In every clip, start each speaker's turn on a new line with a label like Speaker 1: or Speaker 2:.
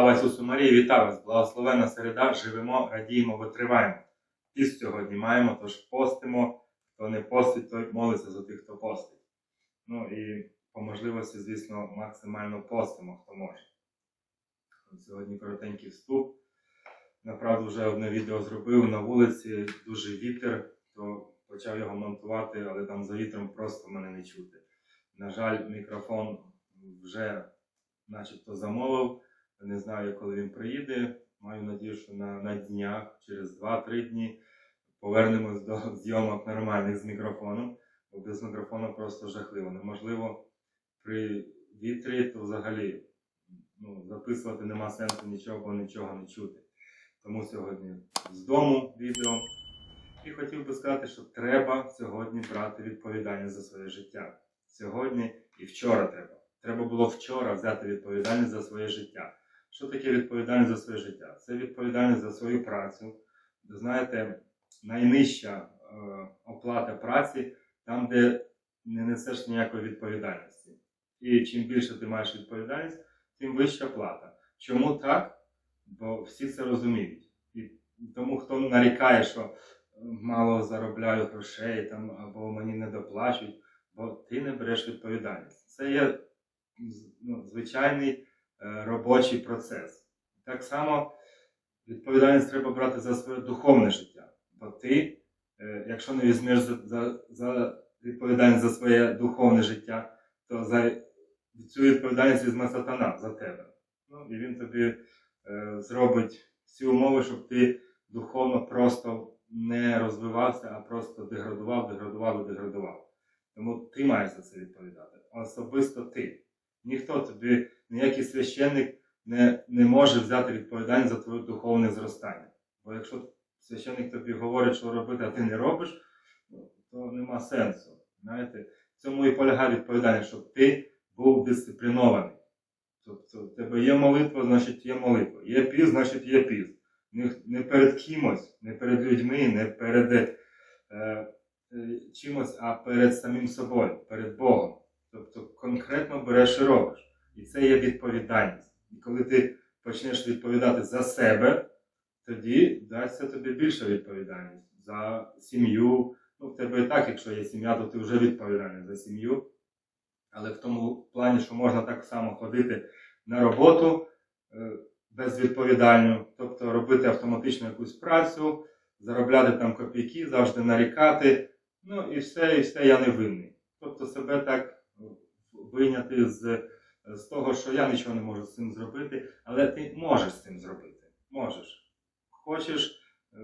Speaker 1: Слава Ісусу Марії, вітаю вас! Благословена середа, живемо, радіємо, витриваємо. Піст сьогодні маємо, тож постимо. Хто не постить, той молиться за тих, хто постить. Ну і по можливості, звісно, максимально постимо, хто може. Сьогодні коротенький вступ. Направду вже одне відео зробив на вулиці, дуже вітер, то почав його монтувати, але там за вітром просто мене не чути. На жаль, мікрофон вже начебто замовив. Не знаю, коли він приїде. Маю надію, що на, на днях, через 2-3 дні, повернемось до зйомок нормальних з мікрофоном. Бо без мікрофону просто жахливо. Неможливо при вітрі, то взагалі ну, записувати нема сенсу нічого, бо нічого не чути. Тому сьогодні з дому відео. І хотів би сказати, що треба сьогодні брати відповідальність за своє життя. Сьогодні і вчора треба. Треба було вчора взяти відповідальність за своє життя. Що таке відповідальність за своє життя? Це відповідальність за свою працю. Знаєте, найнижча е, оплата праці там, де не несеш ніякої відповідальності. І чим більше ти маєш відповідальність, тим вища плата. Чому так? Бо всі це розуміють. І тому, хто нарікає, що е, мало заробляю грошей там, або мені не доплачують, бо ти не береш відповідальність. Це є ну, звичайний робочий процес. Так само відповідальність треба брати за своє духовне життя. Бо ти, е, якщо не візьмеш за, за, за відповідальність за своє духовне життя, то за цю відповідальність візьме сатана за тебе. Ну, і він тобі е, зробить всі умови, щоб ти духовно просто не розвивався, а просто деградував, деградував і деградував. Тому ти маєш за це відповідати. Особисто ти. Ніхто тобі, ніякий священник не, не може взяти відповідальність за твоє духовне зростання. Бо якщо священник тобі говорить, що робити, а ти не робиш, ну, то нема сенсу. Знаєте, в цьому і полягає відповідальність, щоб ти був дисциплінований. Тобто, в тебе є молитва, значить є молитва. Є піст, значить є піст. Не, не перед кимось, не перед людьми, не перед е, е, чимось, а перед самим собою, перед Богом. Тобто конкретно береш і робиш. І це є відповідальність. І коли ти почнеш відповідати за себе, тоді дасться тобі більша відповідальність за сім'ю. Ну, в тебе і так, якщо є сім'я, то ти вже відповідальний за сім'ю. Але в тому плані, що можна так само ходити на роботу е, безвідповідально, тобто робити автоматично якусь працю, заробляти там копійки, завжди нарікати. Ну і все, і все, я не винний. Тобто себе так вийняти з, з того, що я нічого не можу з цим зробити, але ти можеш з цим зробити. Можеш. Хочеш, е,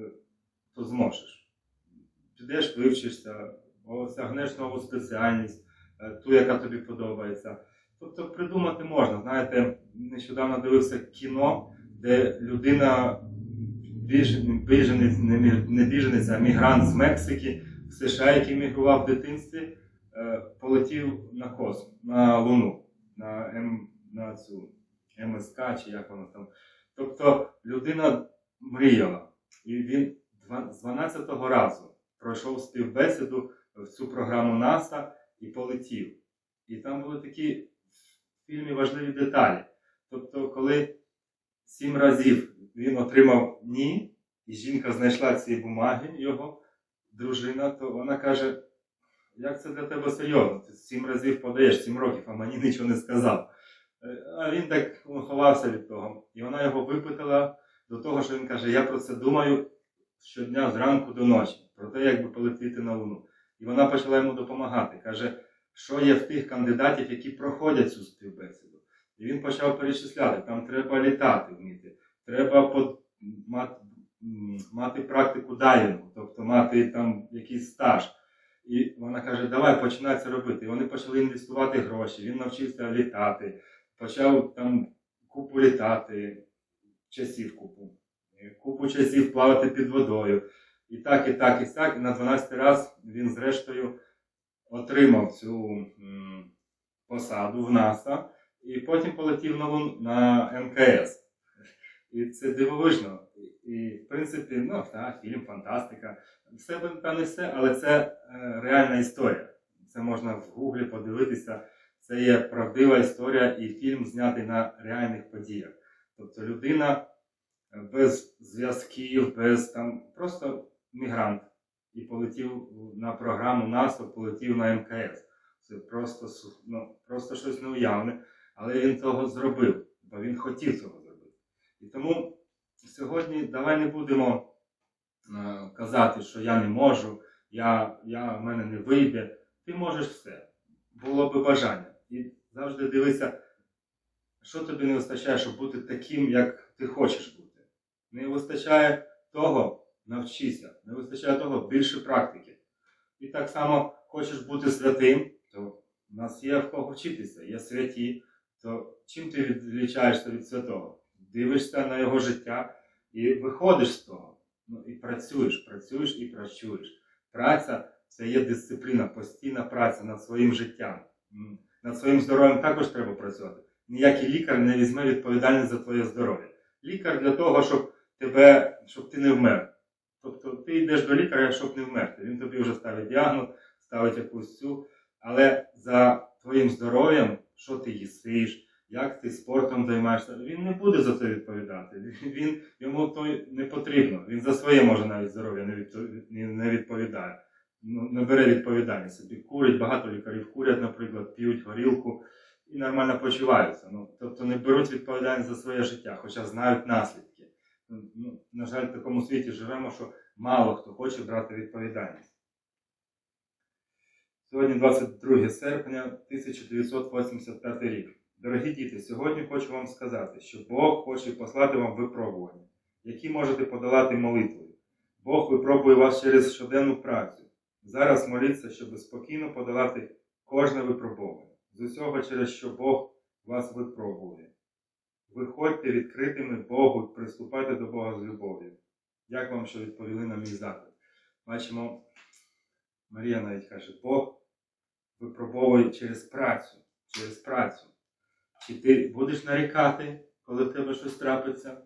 Speaker 1: то зможеш. Підеш, вивчишся, осягнеш нову спеціальність, е, ту, яка тобі подобається. Тобто придумати можна. Знаєте, нещодавно дивився кіно, де людина, біженець, не біженець, а мігрант з Мексики в США, який мігрував в дитинстві, полетів на космос, на Луну, на, М, на цю МСК чи як воно там. Тобто людина мріяла. І він з 12-го разу пройшов співбесіду в цю програму НАСА і полетів. І там були такі в фільмі важливі деталі. Тобто, коли сім разів він отримав ні, і жінка знайшла ці бумаги, його дружина, то вона каже: як це для тебе серйозно? Ти сім разів подаєш, сім років, а мені нічого не сказав. Е, А він так ховався від того. І вона його випитала до того, що він каже: Я про це думаю щодня зранку до ночі, про те, як би полетіти на Луну. І вона почала йому допомагати. Каже, що є в тих кандидатів, які проходять цю співбесіду. І він почав перечисляти, там треба літати вміти, треба под, мати, мати практику дайвінгу, тобто мати там якийсь стаж. І вона каже, давай починай це робити. І вони почали інвестувати гроші, він навчився літати, почав там купу літати, часів купу, купу часів плавати під водою. І так, і так, і так. І на 12 раз він зрештою отримав цю посаду в НАСА і потім полетів на, Лун- на МКС. І це дивовижно. І, в принципі, ну, так, фільм, фантастика. Все би, та не все, але це е, реальна історія. Це можна в Гуглі подивитися. Це є правдива історія і фільм знятий на реальних подіях. Тобто людина е, без зв'язків, без там просто мігрант. І полетів на програму НАСА, полетів на МКС. Це просто, ну, просто щось неуявне. Але він того зробив, бо він хотів цього зробити. І тому сьогодні давай не будемо казати, що я не можу, я, я, в мене не вийде. Ти можеш все. Було би бажання. І завжди дивися, що тобі не вистачає, щоб бути таким, як ти хочеш бути. Не вистачає того, навчися. Не вистачає того, більше практики. І так само хочеш бути святим, то в нас є в кого вчитися, є святі. То чим ти відлічаєшся від святого? Дивишся на його життя і виходиш з того. Ну, і працюєш, працюєш і працюєш. Праця це є дисципліна, постійна праця над своїм життям. Над своїм здоров'ям також треба працювати. Ніякий лікар не візьме відповідальність за твоє здоров'я. Лікар для того, щоб тебе, щоб ти не вмер. Тобто ти йдеш до лікаря, щоб не вмерти. Він тобі вже ставить діагноз, ставить якусь цю. Але за твоїм здоров'ям, що ти їсиш, як ти спортом займаєшся, він не буде за це відповідати. Він, йому то не потрібно. Він за своє може навіть здоров'я не, відпо- не- відповідає. Ну, не бере відповідальність. Собі курять, багато лікарів курять, наприклад, п'ють горілку і нормально почуваються. Ну, тобто не беруть відповідальність за своє життя, хоча знають наслідки. Ну, на жаль, в такому світі живемо, що мало хто хоче брати відповідальність. Сьогодні 22 серпня 1985 рік. Дорогі діти, сьогодні хочу вам сказати, що Бог хоче послати вам випробування, які можете подолати молитвою. Бог випробує вас через щоденну працю. Зараз моліться, щоб спокійно подолати кожне випробування. З усього, через що Бог вас випробує. Виходьте відкритими Богу, приступайте до Бога з любов'ю. Дякую вам, що відповіли на мій заклик. Бачимо, Марія навіть каже, Бог випробовує через працю, через працю. Чи ти будеш нарікати, коли в тебе щось трапиться?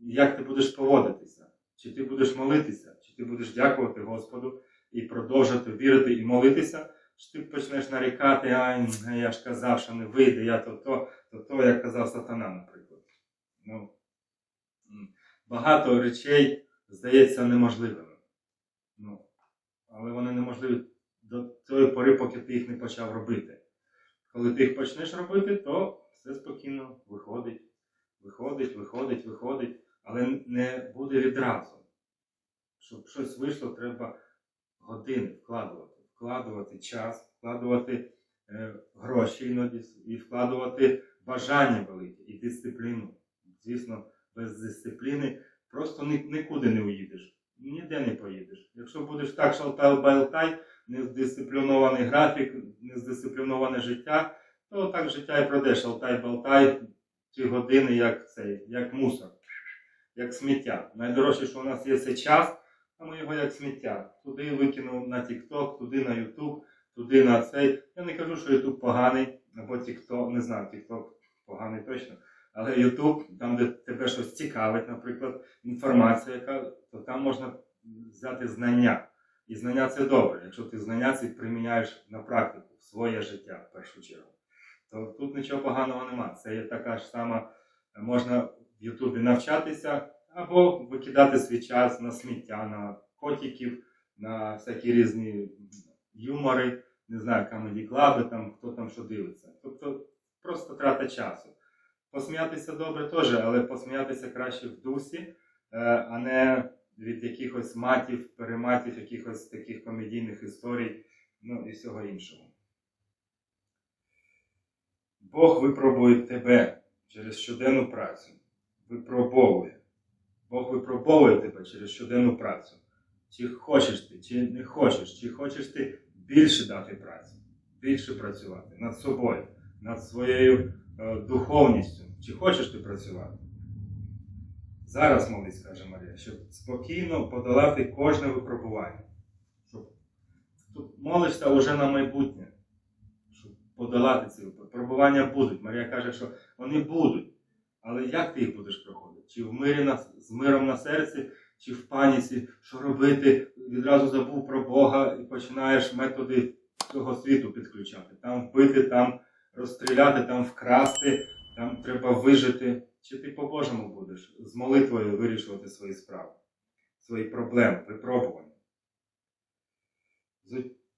Speaker 1: Як ти будеш поводитися? Чи ти будеш молитися, чи ти будеш дякувати Господу і продовжувати вірити і молитися, чи ти почнеш нарікати, ай, я ж казав, що не вийде, я то то, то то, як казав сатана, наприклад. Ну, багато речей здається неможливими. Ну, але вони неможливі до тої пори, поки ти їх не почав робити. Коли ти їх почнеш робити, то все спокійно виходить, виходить, виходить, виходить, але не буде відразу. Щоб щось вийшло, треба години вкладувати, вкладувати час, вкладувати е, гроші іноді і вкладувати бажання велике і дисципліну. Звісно, без дисципліни просто ні- нікуди не уїдеш, ніде не поїдеш. Якщо будеш так шалтай-балтай, нездисциплінований графік, нездисципліноване життя, то так життя і пройде шалтай-балтай ці години, як цей, як мусор, як сміття. Найдорожче, що у нас є це час, а ми його як сміття. Туди викинув на TikTok, туди на YouTube, туди на цей. Я не кажу, що YouTube поганий, або TikTok, не знаю, TikTok поганий точно. Але YouTube, там, де тебе щось цікавить, наприклад, інформація, яка, то там можна взяти знання. І знання це добре. Якщо ти знання ці приміняєш на практику, в своє життя в першу чергу, то тут нічого поганого нема. Це є така ж сама, можна в Ютубі навчатися або викидати свій час на сміття, на котиків, на всякі різні юмори, не знаю, камеді клаби, там хто там що дивиться. Тобто просто трата часу. Посміятися добре теж, але посміятися краще в дусі, е, а не від якихось матів, перематів, якихось таких комедійних історій, ну і всього іншого. Бог випробує тебе через щоденну працю. Випробовує. Бог випробовує тебе через щоденну працю. Чи хочеш ти, чи не хочеш, чи хочеш ти більше дати праці, більше працювати над собою, над своєю е, духовністю. Чи хочеш ти працювати? Зараз молись, каже Марія, щоб спокійно подолати кожне випробування. Щоб молишся вже на майбутнє, щоб подолати ці випробування будуть. Марія каже, що вони будуть. Але як ти їх будеш проходити? Чи в мирі на, з миром на серці, чи в паніці, що робити? Відразу забув про Бога і починаєш методи цього світу підключати. Там вбити, там розстріляти, там вкрасти, там треба вижити. Чи ти по-божому будеш з молитвою вирішувати свої справи, свої проблеми, випробування.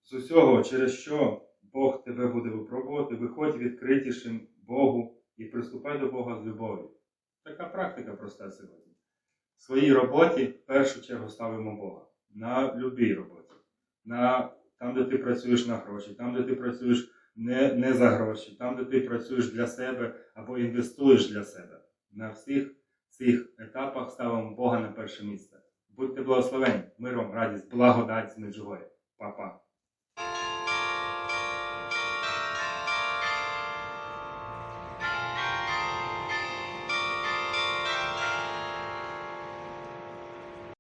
Speaker 1: З, усього, через що Бог тебе буде випробувати, виходь відкритішим Богу і приступай до Бога з любов'ю. Така практика проста сьогодні. В своїй роботі в першу чергу ставимо Бога. На любій роботі. На, там, де ти працюєш на гроші, там, де ти працюєш не, не за гроші, там, де ти працюєш для себе або інвестуєш для себе. На всіх цих етапах ставимо Бога на перше місце. Будьте благословені, миром, радість, благодать з. Па-па.